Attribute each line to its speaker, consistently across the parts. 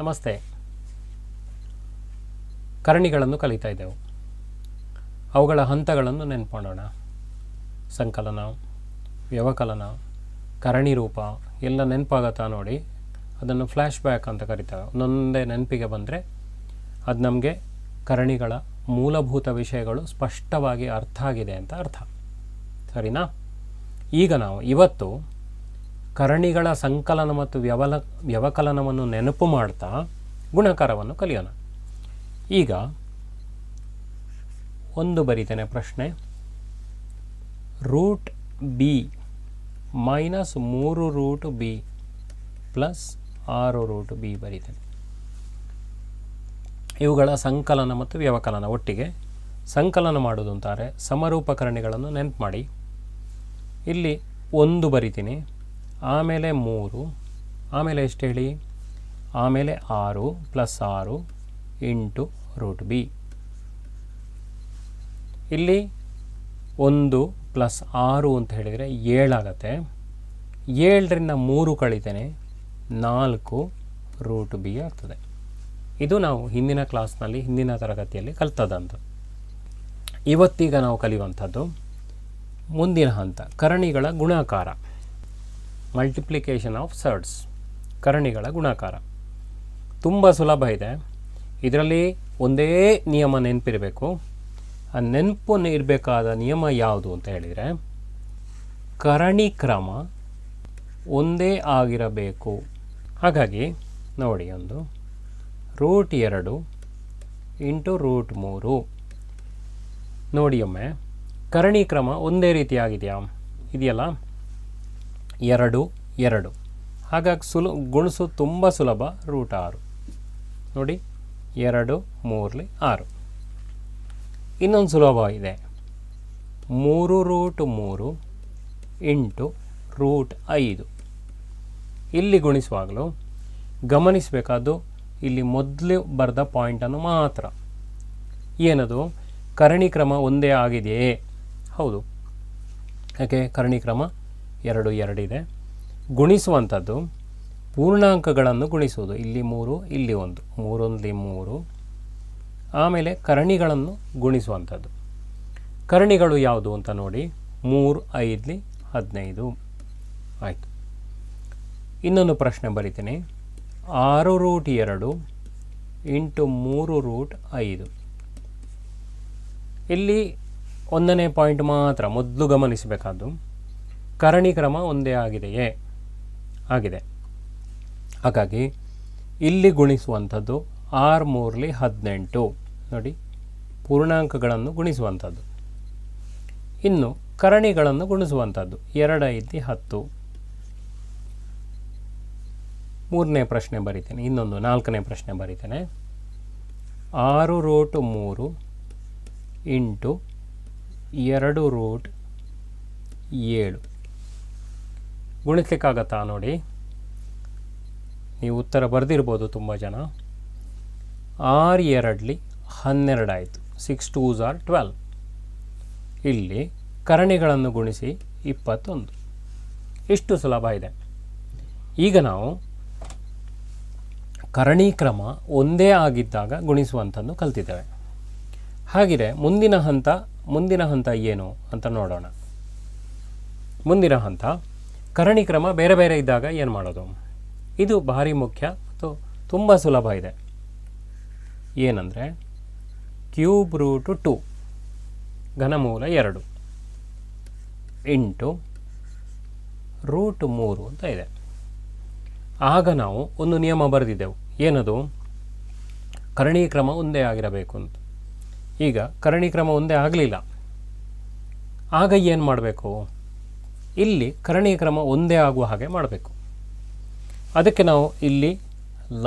Speaker 1: ನಮಸ್ತೆ. ಕರಣಿಗಳನ್ನು ಕಲಿತಾ ಇದ್ದೆವು. ಅವುಗಳ ಹಂತಗಳನ್ನು ನೆನ್ಪು ಮಾಡೋಣ ಸಂಕಲನ, ವ್ಯವಕಲನ, ಕರಣಿ ರೂಪ ಎಲ್ಲ ನೆನಪಾಗತ್ತಾ ನೋಡಿ. ಅದನ್ನು ಫ್ಲ್ಯಾಶ್ ಬ್ಯಾಕ್ ಅಂತ ಕರೀತಾರೆ ಒಂದೊಂದೇ ನೆನಪಿಗೆ ಬಂದರೆ ಅದು ನಮಗೆ ಕರಣಿಗಳ ಮೂಲಭೂತ ವಿಷಯಗಳು ಸ್ಪಷ್ಟವಾಗಿ ಅರ್ಥ ಆಗಿದೆ ಅಂತ ಅರ್ಥ. ಸರಿನಾ? ಈಗ ನಾವು ಇವತ್ತು ಕರಣಿಗಳ ಸಂಕಲನ ಮತ್ತು ವ್ಯವಲ, ವ್ಯವಕಲನವನ್ನು ನೆನಪು ಮಾಡ್ತಾ ಗುಣಕಾರವನ್ನು ಕಲಿಯೋಣ. ಈಗ ಒಂದು ಬರಿತೇನೆ ಪ್ರಶ್ನೆ. ರೂಟ್ ಬಿ ಮೈನಸ್ ಮೂರು ರೂಟ್ ಬಿ ಪ್ಲಸ್ ಆರು ರೂಟ್ ಬಿ ಬರಿತೇನೆ. ಇವುಗಳ ಸಂಕಲನ ಮತ್ತು ವ್ಯವಕಲನ ಒಟ್ಟಿಗೆ ಸಂಕಲನ ಮಾಡೋದು ಅಂತಾರೆ ಸಮರೂಪಕರಣಿಗಳನ್ನು ನೆನಪು ಮಾಡಿ. ಇಲ್ಲಿ ಒಂದು ಬರಿತೀನಿ. ಆಮೇಲೆ ಮೂರು, ಆಮೇಲೆ ಎಷ್ಟು ಹೇಳಿ ಆಮೇಲೆ ಆರು ಪ್ಲಸ್ ಆರು ಇಂಟು ರೂಟ್ ಬಿ. ಇಲ್ಲಿ ಒಂದು ಪ್ಲಸ್ ಆರು ಅಂತ ಹೇಳಿದರೆ ಏಳಾಗತ್ತೆ ಏಳರಿಂದ ಮೂರು ಕಳಿತೇನೆ ನಾಲ್ಕು ರೂಟ್ ಬಿ ಆಗ್ತದೆ. ಇದು ನಾವು ಹಿಂದಿನ ಕ್ಲಾಸ್ನಲ್ಲಿ, ಹಿಂದಿನ ತರಗತಿಯಲ್ಲಿ ಕಲ್ತದಂತ ಇವತ್ತೀಗ ನಾವು ಕಲಿಯುವಂಥದ್ದು ಮುಂದಿನ ಹಂತ, ಕರಣಿಗಳ ಗುಣಾಕಾರ. ಮಲ್ಟಿಪ್ಲಿಕೇಶನ್ ಆಫ್ ಸರ್ಡ್ಸ್ ಕರಣಿಗಳ ಗುಣಾಕಾರ. ತುಂಬ ಸುಲಭ ಇದೆ. ಇದರಲ್ಲಿ ಒಂದೇ ನಿಯಮ ನೆನಪಿರಬೇಕು. ಆ ನೆನಪು ಇರಬೇಕಾದ ನಿಯಮ ಯಾವುದು ಅಂತ ಹೇಳಿದರೆ, ಕರಣಿ ಕ್ರಮ ಒಂದೇ ಆಗಿರಬೇಕು. ಹಾಗಾಗಿ ನೋಡಿ ಒಂದು ರೂಟ್ ಎರಡು ಇಂಟು ರೂಟ್ ಮೂರು. ನೋಡಿ ಒಮ್ಮೆ, ಕರಣಿ ಕ್ರಮ ಒಂದೇ ರೀತಿಯಾಗಿದೆಯಾ? ಇದೆಯಲ್ಲ? ಎರಡು ಎರಡು. ಹಾಗಾಗಿ ಸುಲು, ಗುಣಿಸು ತುಂಬ ಸುಲಭ, ರೂಟ್ ಆರು. ನೋಡಿ, ಎರಡು, ಮೂರಲಿ ಆರು. ಇನ್ನೊಂದು ಸುಲಭ ಇದೆ ಮೂರು ರೂಟ್ ಮೂರು ಇಂಟು ರೂಟ್ ಐದು. ಇಲ್ಲಿ ಗುಣಿಸುವಾಗಲೂ ಗಮನಿಸಬೇಕಾದ್ದು ಇಲ್ಲಿ ಮೊದಲು ಬರೆದ ಪಾಯಿಂಟನ್ನು ಮಾತ್ರ. ಏನದು? ಕರಣಿ ಕ್ರಮ ಒಂದೇ ಆಗಿದೆಯೇ? ಹೌದು. ಯಾಕೆ? ಕರಣಿ ಕ್ರಮ ಎರಡು ಎರಡಿದೆ ಗುಣಿಸುವಂಥದ್ದು ಪೂರ್ಣಾಂಕಗಳನ್ನು ಗುಣಿಸುವುದು. ಇಲ್ಲಿ ಮೂರು, ಇಲ್ಲಿ ಒಂದು. ಮೂರೊಂದಲಿ ಮೂರು. ಆಮೇಲೆ ಕರಣಿಗಳನ್ನು ಗುಣಿಸುವಂಥದ್ದು. ಕರಣಿಗಳು ಯಾವುದು ಅಂತ ನೋಡಿ. ಮೂರು, ಐದಲಿ ಹದಿನೈದು. ಆಯಿತು. ಇನ್ನೊಂದು ಪ್ರಶ್ನೆ ಬರಿತೀನಿ. ಆರು ರೂಟ್ ಎರಡು ಇಂಟು ಮೂರು ರೂಟ್ ಐದು. ಇಲ್ಲಿ ಒಂದನೇ ಪಾಯಿಂಟ್ ಮಾತ್ರ ಮೊದಲು ಗಮನಿಸಬೇಕಾದ್ದು. ಕರಣಿ ಒಂದೇ ಆಗಿದೆಯೇ? ಆಗಿದೆ. ಹಾಗಾಗಿ, ಇಲ್ಲಿ ಗುಣಿಸುವಂಥದ್ದು ಆರ್ ಮೂರಲಿ ಹದಿನೆಂಟು. ನೋಡಿ, ಪೂರ್ಣಾಂಕಗಳನ್ನು ಗುಣಿಸುವಂಥದ್ದು. ಇನ್ನು ಕರಣಿಗಳನ್ನು ಗುಣಿಸುವಂಥದ್ದು ಎರಡು ಐದು ಹತ್ತು. ಮೂರನೇ ಪ್ರಶ್ನೆ ಬರಿತೇನೆ, ಇನ್ನೊಂದು ನಾಲ್ಕನೇ ಪ್ರಶ್ನೆ ಬರಿತೇನೆ. ಆರು ರೂಟ್ ಮೂರು ಇಂಟು ಎರಡು ರೂಟ್ ಏಳು. ಗುಣಿಸ್ಲಿಕ್ಕಾಗತ್ತಾ ನೋಡಿ? ನೀವು ಉತ್ತರ ಬರೆದಿರ್ಬೋದು ತುಂಬ ಜನ. ಆರ್ ಎರಡಲಿ ಹನ್ನೆರಡು ಆಯಿತು. ಸಿಕ್ಸ್ ಟೂಸ್ ಆರ್ ಟ್ವೆಲ್ ಇಲ್ಲಿ ಕರಣಿಗಳನ್ನು ಗುಣಿಸಿ ಇಪ್ಪತ್ತೊಂದು. ಇಷ್ಟು ಸುಲಭ ಇದೆ. ಈಗ ನಾವು ಕರಣಿ ಕ್ರಮ ಒಂದೇ ಆಗಿದ್ದಾಗ ಗುಣಿಸುವಂಥದ್ದು ಕಲ್ತಿದ್ದೇವೆ. ಹಾಗಿದೆ, ಮುಂದಿನ ಹಂತ ಮುಂದಿನ ಹಂತ ಏನು ಅಂತ ನೋಡೋಣ. ಮುಂದಿನ ಹಂತ ಕರಣಿ ಕ್ರಮ ಬೇರೆ ಬೇರೆ ಇದ್ದಾಗ ಏನು ಮಾಡೋದು? ಇದು ಭಾರಿ ಮುಖ್ಯ ಮತ್ತು ತುಂಬ ಸುಲಭ ಇದೆ. ಏನಂದರೆ, ಕ್ಯೂಬ್ ರೂಟು ಟು ಘನಮೂಲ ಎರಡು. ಇಂಟು ರೂಟ್ ಮೂರು ಅಂತ ಇದೆ. ಆಗ ನಾವು ಒಂದು ನಿಯಮ ಬರೆದಿದ್ದೆವು. ಏನದು? ಕರಣಿ ಕ್ರಮ ಒಂದೇ ಆಗಿರಬೇಕು ಅಂತ. ಈಗ ಕರಣಿ ಕ್ರಮ ಒಂದೇ ಆಗಲಿಲ್ಲ. ಆಗ ಏನು ಮಾಡಬೇಕು? ಇಲ್ಲಿ ಕರಣಿ ಕ್ರಮ ಒಂದೇ ಆಗುವ ಹಾಗೆ ಮಾಡಬೇಕು. ಅದಕ್ಕೆ ನಾವು ಇಲ್ಲಿ ಲ,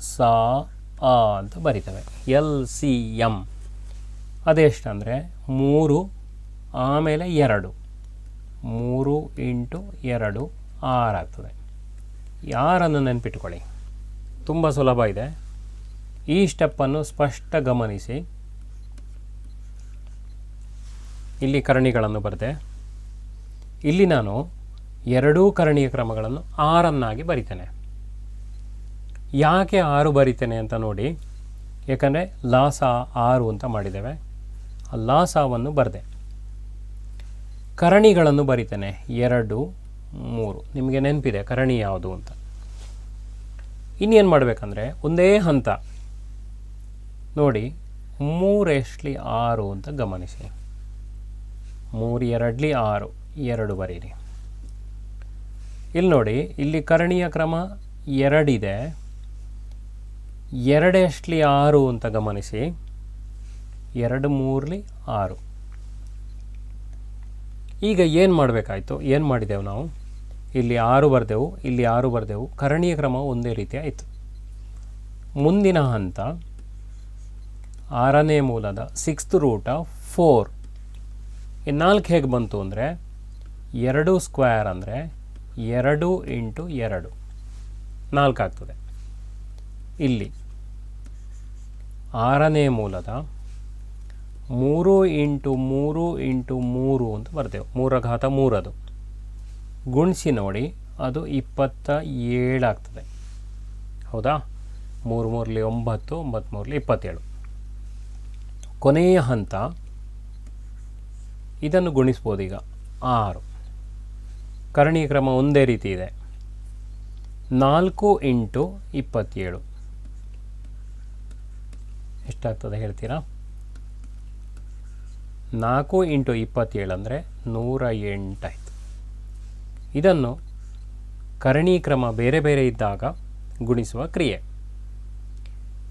Speaker 1: ಸಾ, ಆ ಅಂತ ಬರಿತೇವೆ. ಎಲ್, ಸಿ ಎಂ ಅದೆಷ್ಟಂದರೆ ಮೂರು, ಆಮೇಲೆ ಎರಡು. ಮೂರು ಇಂಟು ಎರಡು ಆರಾಗ್ತದೆ ಯಾರನ್ನು ನೆನ್ಪಿಟ್ಕೊಳ್ಳಿ? ತುಂಬ ಸುಲಭ ಇದೆ. ಈ ಸ್ಟೆಪ್ಪನ್ನು ಸ್ಪಷ್ಟ ಗಮನಿಸಿ. ಇಲ್ಲಿ ಕರಣಿಗಳನ್ನು ಬರೆದೆ. ಇಲ್ಲಿ ನಾನು ಎರಡೂ ಕರಣೀಯ ಕ್ರಮಗಳನ್ನು ಆರನ್ನಾಗಿ ಬರಿತೇನೆ. ಯಾಕೆ ಆರು ಬರಿತೇನೆ ಅಂತ ನೋಡಿ, ಏಕೆಂದರೆ ಲಾಸ ಆರು ಅಂತ ಮಾಡಿದ್ದೇವೆ. ಆ ಲಾಸವನ್ನು ಬರೆದೆ. ಕರಣಿಗಳನ್ನು ಬರಿತೇನೆ. ಎರಡು, ಮೂರು. ನಿಮಗೆ ನೆನಪಿದೆ ಕರಣಿ ಯಾವುದು ಅಂತ. ಇನ್ನೇನು ಮಾಡಬೇಕಂದ್ರೆ, ಒಂದೇ ಹಂತ. ನೋಡಿ ಮೂರು ಎಷ್ಟ್ಲಿ ಆರು ಅಂತ ಗಮನಿಸಿ. ಮೂರು ಎರಡ್ಲಿ ಆರು. ಎರಡು ಬರೀರಿ ಇಲ್ಲಿ ನೋಡಿ ಇಲ್ಲಿ ಕರಣೀಯ ಕ್ರಮ ಎರಡಿದೆ. ಎರಡೆಷ್ಟ್ಲಿ ಆರು ಅಂತ ಗಮನಿಸಿ. ಎರಡು ಮೂರಲಿ ಆರು. ಈಗ ಏನು ಮಾಡಬೇಕಾಯ್ತು? ಏನು ಮಾಡಿದೆವು ನಾವು? ಇಲ್ಲಿ ಆರು ಬರೆದೆವು, ಇಲ್ಲಿ ಆರು ಬರೆದೆವು. ಕರಣೀಯ ಕ್ರಮ ಒಂದೇ ರೀತಿ ಆಯಿತು. ಮುಂದಿನ ಹಂತ, ಆರನೇ ಮೂಲದ ಸಿಕ್ಸ್ತ್ ರೂಟ್ ಫೋರ್ ಈ ನಾಲ್ಕು ಹೇಗೆ ಬಂತು ಅಂದರೆ ಎರಡು ಸ್ಕ್ವೇರ್ ಅಂದರೆ ಎರಡು ಇಂಟು ಎರಡು. ನಾಲ್ಕಾಗ್ತದೆ ಇಲ್ಲಿ ಆರನೇ ಮೂಲದ ಮೂರು ಇಂಟು ಮೂರು ಇಂಟು ಮೂರು ಅಂತ ಬರ್ತೇವೆ ಮೂರ ಘಾತ ಮೂರದು. ಗುಣಿಸಿ ನೋಡಿ, ಅದು ಇಪ್ಪತ್ತ ಏಳಾಗ್ತದೆ ಹೌದಾ? ಮೂರು ಮೂರಲಿ ಒಂಬತ್ತು ಒಂಬತ್ತು ಮೂರಲಿ ಇಪ್ಪತ್ತೇಳು. ಕೊನೆಯ ಹಂತ, ಇದನ್ನು ಗುಣಿಸ್ಬೋದು ಈಗ. ಆರು. ಕರಣೀಯ ಕ್ರಮ ಒಂದೇ ರೀತಿ ಇದೆ. ನಾಲ್ಕು ಇಂಟು ಇಪ್ಪತ್ತೇಳು. ಎಷ್ಟಾಗ್ತದೆ ಹೇಳ್ತೀರಾ? ನಾಲ್ಕು ಇಂಟು ಇಪ್ಪತ್ತೇಳು ಅಂದರೆ ನೂರ ಎಂಟಾಯಿತು. ಇದನ್ನು ಕರಣಿ ಕ್ರಮ ಬೇರೆ ಬೇರೆ ಇದ್ದಾಗ ಗುಣಿಸುವ ಕ್ರಿಯೆ.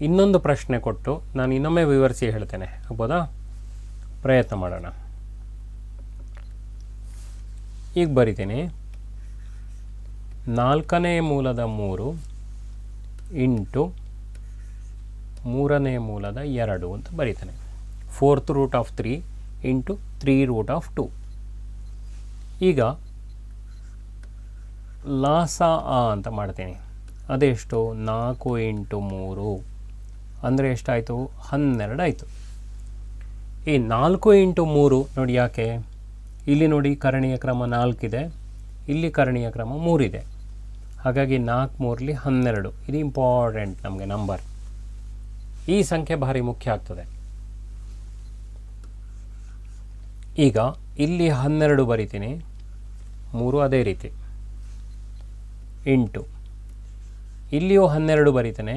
Speaker 1: ಇನ್ನೊಂದು ಪ್ರಶ್ನೆ ಕೊಟ್ಟು ನಾನು ಇನ್ನೊಮ್ಮೆ ವಿವರಿಸಿ ಹೇಳ್ತೇನೆ. ಆಗ್ಬೋದಾ? ಪ್ರಯತ್ನ ಮಾಡೋಣ. ಈಗ ಬರಿತೀನಿ. ನಾಲ್ಕನೇ ಮೂಲದ ಮೂರು ಇಂಟು ಮೂರನೇ ಮೂಲದ ಎರಡು ಅಂತ ಬರೀತಾನೆ. Fourth root of three into three root of two ಈಗ ಲಾಸ ಆ ಅಂತ ಮಾಡ್ತೀನಿ. ಅದೆಷ್ಟು? ನಾಲ್ಕು ಇಂಟು ಮೂರು. ಅಂದರೆ ಎಷ್ಟಾಯಿತು? ಹನ್ನೆರಡು ಆಯಿತು ಈ ನಾಲ್ಕು ಇಂಟು ಮೂರು ನೋಡಿ ಯಾಕೆ? ಇಲ್ಲಿ ನೋಡಿ ಕರಣೀಯ ಕ್ರಮ ನಾಲ್ಕಿದೆ, ಇಲ್ಲಿ ಕರಣೀಯ ಕ್ರಮ ಮೂರಿದೆ. ಹಾಗಾಗಿ ನಾಲ್ಕು ಮೂರಲಿ ಹನ್ನೆರಡು. ಇದು ಇಂಪಾರ್ಟೆಂಟ್ ನಮಗೆ ನಂಬರ್ ಈ ಸಂಖ್ಯೆ ಭಾರಿ ಮುಖ್ಯ ಆಗ್ತದೆ. ಈಗ ಇಲ್ಲಿ ಹನ್ನೆರಡು ಬರಿತೀನಿ. ಮೂರು ಅದೇ ರೀತಿ. ಎಂಟು. ಇಲ್ಲಿಯೂ ಹನ್ನೆರಡು ಬರಿತೇನೆ.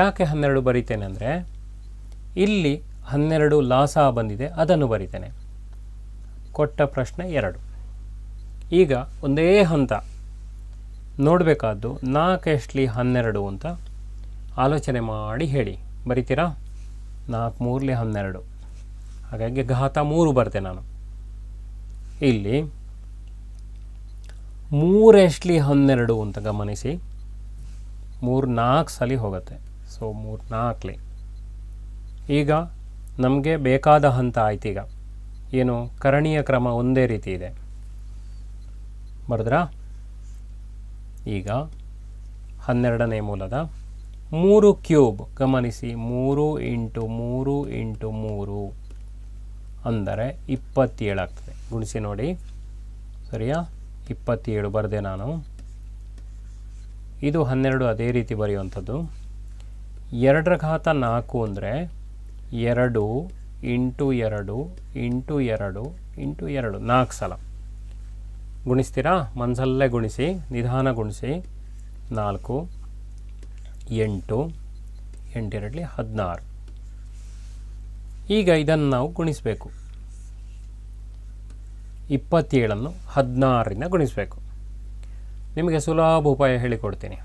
Speaker 1: ಯಾಕೆ ಹನ್ನೆರಡು ಬರಿತೇನೆ ಅಂದರೆ, ಇಲ್ಲಿ ಹನ್ನೆರಡು ಲಾಸ ಬಂದಿದೆ, ಅದನ್ನು ಬರಿತೇನೆ. ಕೊಟ್ಟ ಪ್ರಶ್ನೆ ಎರಡು. ಈಗ ಒಂದೇ ಹಂತ ನೋಡಬೇಕಾದ್ದು ನಾಲ್ಕು ಎಷ್ಟ್ಲಿ ಹನ್ನೆರಡು ಅಂತ ಆಲೋಚನೆ ಮಾಡಿ ಹೇಳಿ. ಬರಿತೀರಾ? ನಾಲ್ಕು ಮೂರಲಿ ಹನ್ನೆರಡು. ಹಾಗಾಗಿ ಘಾತ ಮೂರು ಬರ್ತೆ ನಾನು. ಇಲ್ಲಿ ಮೂರು ಎಷ್ಟ್ಲಿ ಹನ್ನೆರಡು ಅಂತ ಗಮನಿಸಿ. ಮೂರು ನಾಲ್ಕು ಸಲ ಹೋಗುತ್ತೆ. ಸೊ ಮೂರು ನಾಲ್ಕಲಿ. ಈಗ ನಮಗೆ ಬೇಕಾದ ಹಂತ ಆಯ್ತು ಈಗ ಏನು ಕರಣೀಯ ಕ್ರಮ ಒಂದೇ ರೀತಿ ಇದೆ. ಬರೆದ್ರಾ? ಈಗ ಹನ್ನೆರಡನೇ ಮೂಲದ ಮೂರು ಕ್ಯೂಬ್ ಗಮನಿಸಿ. ಮೂರು ಇಂಟು ಮೂರು ಇಂಟು ಮೂರು ಅಂದರೆ ಇಪ್ಪತ್ತೇಳಾಗ್ತದೆ. ಗುಣಿಸಿ ನೋಡಿ. ಸರಿಯಾ? ಇಪ್ಪತ್ತೇಳು ಬರೆದೆ ನಾನು. ಇದು ಹನ್ನೆರಡು ಅದೇ ರೀತಿ ಬರೆಯುವಂಥದ್ದು. ಎರಡರ ಘಾತ ನಾಲ್ಕು ಅಂದರೆ ಎರಡು ಇಂಟು ಎರಡು ಇಂಟು ಎರಡು ಇಂಟು ಎರಡು. ನಾಲ್ಕು ಸಲ. ಗುಣಿಸ್ತೀರಾ? ಮನಸಲ್ಲೇ ಗುಣಿಸಿ, ನಿಧಾನ ಗುಣಿಸಿ. ನಾಲ್ಕು, ಎಂಟು, ಎಂಟೆರಡಲಿ ಹದಿನಾರು. ಈಗ ಇದನ್ನು ನಾವು ಗುಣಿಸಬೇಕು. ಇಪ್ಪತ್ತೇಳನ್ನು ಹದಿನಾರರಿಂದ ಗುಣಿಸಬೇಕು. ನಿಮಗೆ ಸುಲಭ ಉಪಾಯ ಹೇಳಿಕೊಡ್ತೀನಿ.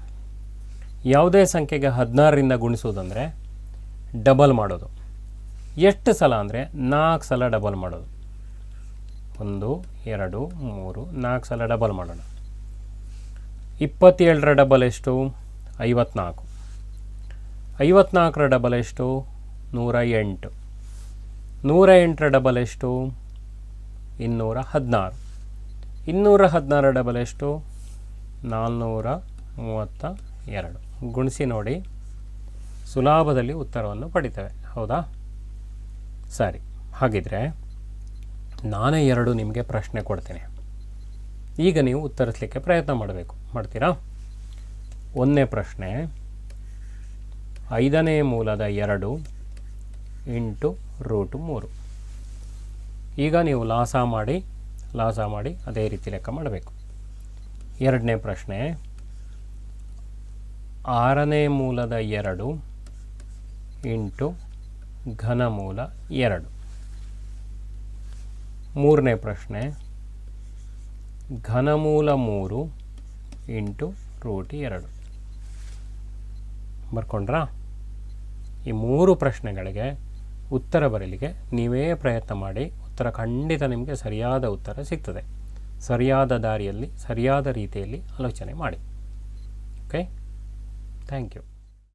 Speaker 1: ಯಾವುದೇ ಸಂಖ್ಯೆಗೆ ಹದಿನಾರರಿಂದ ಗುಣಿಸೋದಂದರೆ ಡಬಲ್ ಮಾಡೋದು. ಎಷ್ಟು ಸಲ ಅಂದರೆ ನಾಲ್ಕು ಸಲ ಡಬಲ್ ಮಾಡೋದು. ಒಂದು, ಎರಡು, ಮೂರು, ನಾಲ್ಕು ಸಲ ಡಬಲ್ ಮಾಡೋಣ. ಇಪ್ಪತ್ತೇಳರ ಡಬಲ್ ಎಷ್ಟು? ಐವತ್ನಾಲ್ಕು. ಐವತ್ನಾಲ್ಕರ ಡಬಲ್ ಎಷ್ಟು? ನೂರ ಎಂಟು. ನೂರ ಎಂಟರ ಡಬಲ್ ಎಷ್ಟು? ಇನ್ನೂರ ಹದಿನಾರು. ಇನ್ನೂರ ಹದಿನಾರು ಡಬಲ್ ಎಷ್ಟು? ನಾಲ್ನೂರ ಮೂವತ್ತ ಎರಡು. ಗುಣಿಸಿ ನೋಡಿ. ಸುಲಭದಲ್ಲಿ ಉತ್ತರವನ್ನು ಪಡಿತೇವೆ. ಹೌದಾ? ಸರಿ, ಹಾಗಿದ್ರೆ ನಾನೇ ಎರಡು ನಿಮಗೆ ಪ್ರಶ್ನೆ ಕೊಡ್ತೇನೆ. ಈಗ ನೀವು ಉತ್ತರಿಸಲಿಕ್ಕೆ ಪ್ರಯತ್ನ ಮಾಡಬೇಕು. ಮಾಡ್ತೀರಾ? ಒಂದನೇ ಪ್ರಶ್ನೆ, ಐದನೇ ಮೂಲದ ಎರಡು ಇಂಟು ರೂಟು ಮೂರು. ಈಗ ನೀವು ಲಾಸ ಮಾಡಿ ಲಾಸ ಮಾಡಿ ಅದೇ ರೀತಿ ಲೆಕ್ಕ ಮಾಡಬೇಕು. ಎರಡನೇ ಪ್ರಶ್ನೆ, ಆರನೇ ಮೂಲದ ಎರಡು ಇಂಟು ಘನಮೂಲ ಎರಡು. ಮೂರನೇ ಪ್ರಶ್ನೆ, ಘನಮೂಲ ಮೂರು ಇಂಟು ರೂಟ್ ಎರಡು. ಬರ್ಕೊಂಡ್ರಾ? ಈ ಮೂರು ಪ್ರಶ್ನೆಗಳಿಗೆ ಉತ್ತರ ಬರಲಿಕ್ಕೆ ನೀವೇ ಪ್ರಯತ್ನ ಮಾಡಿ, ಉತ್ತರ ಖಂಡಿತ ನಿಮಗೆ ಸರಿಯಾದ ಉತ್ತರ ಸಿಗ್ತದೆ. ಸರಿಯಾದ ದಾರಿಯಲ್ಲಿ, ಸರಿಯಾದ ರೀತಿಯಲ್ಲಿ ಆಲೋಚನೆ ಮಾಡಿ. ಓಕೆ? Thank you.